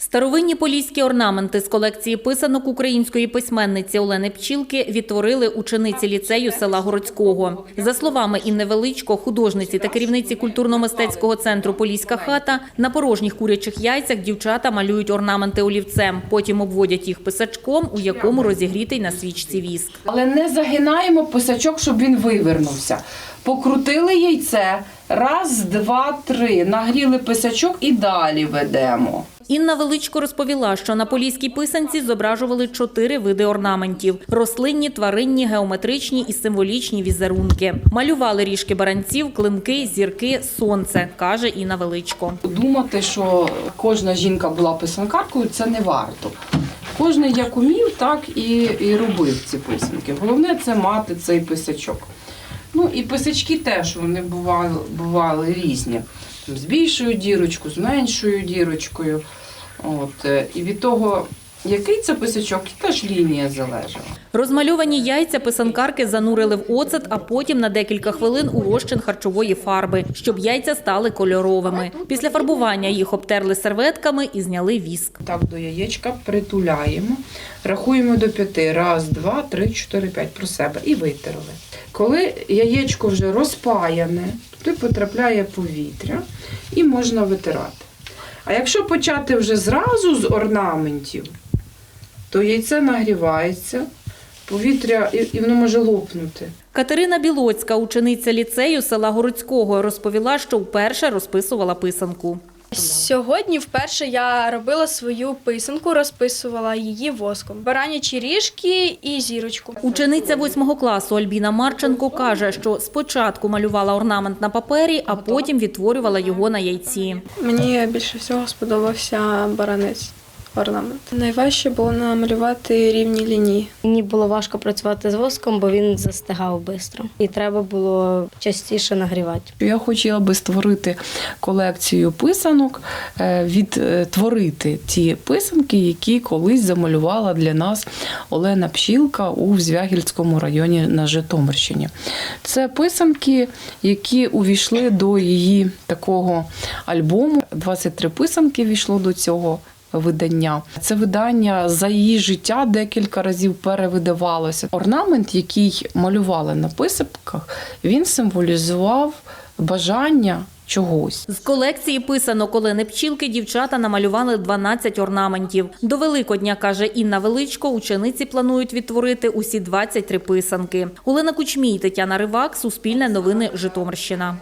Старовинні поліські орнаменти з колекції писанок української письменниці Олени Пчілки відтворили учениці ліцею села Городського. За словами Інни Величко, художниці та керівниці культурно-мистецького центру Поліська хата, на порожніх курячих яйцях дівчата малюють орнаменти олівцем, потім обводять їх писачком, у якому розігрітий на свічці віск. Але не загинаємо писачок, щоб він вивернувся. Покрутили яйце. Раз, два, три. Нагріли писачок і далі ведемо. Інна Величко розповіла, що на поліській писанці зображували чотири види орнаментів: рослинні, тваринні, геометричні і символічні візерунки. Малювали ріжки баранців, клинки, зірки, сонце, каже Інна Величко. Думати, що кожна жінка була писанкаркою, це не варто. Кожен як умів, так і, і робив ці писанки. Головне це мати цей писачок. Ну і писачки теж вони бували, бували різні. З більшою дірочкою, з меншою дірочкою. От. е, І від того, який це писачок, теж лінія залежала. Розмальовані яйця писанкарки занурили в оцет, а потім на декілька хвилин у розчин харчової фарби, щоб яйця стали кольоровими. Після фарбування їх обтерли серветками і зняли віск. Так до яєчка притуляємо, рахуємо до п'яти. Раз, два, три, чотири, п'ять про себе і витерли. Коли яєчко вже розпаяне, туди потрапляє повітря і можна витирати. А якщо почати вже зразу з орнаментів, то яйце нагрівається, повітря і, воно може лопнути. Катерина Білоцька, учениця ліцею села Городського, розповіла, що вперше розписувала писанку. Сьогодні вперше я робила свою писанку, розписувала її воском. Баранячі ріжки і зірочку. Учениця восьмого класу Альбіна Марченко каже, що спочатку малювала орнамент на папері, а потім відтворювала його на яйці. Мені більше всього сподобався баранець орнамент. Найважче було намалювати рівні лінії. Мені було важко працювати з воском, бо він застигав швидко. І треба було частіше нагрівати. Я хотіла би створити колекцію писанок, е, відтворити ті писанки, які колись замалювала для нас Олена Пшілка у Звягільському районі на Житомирщині. Це писанки, які увійшли до її такого альбому. 23 писанки війшло до цього. Видання це видання за її життя декілька разів перевидавалося. Орнамент, який малювали на писанках, він символізував бажання чогось. З колекції писанок Олени Пчілки дівчата намалювали 12 орнаментів. До Великодня, каже Інна Величко, учениці планують відтворити усі 23 писанки. Олена Кучмій, Тетяна Ривак, Суспільне новини, Житомирщина.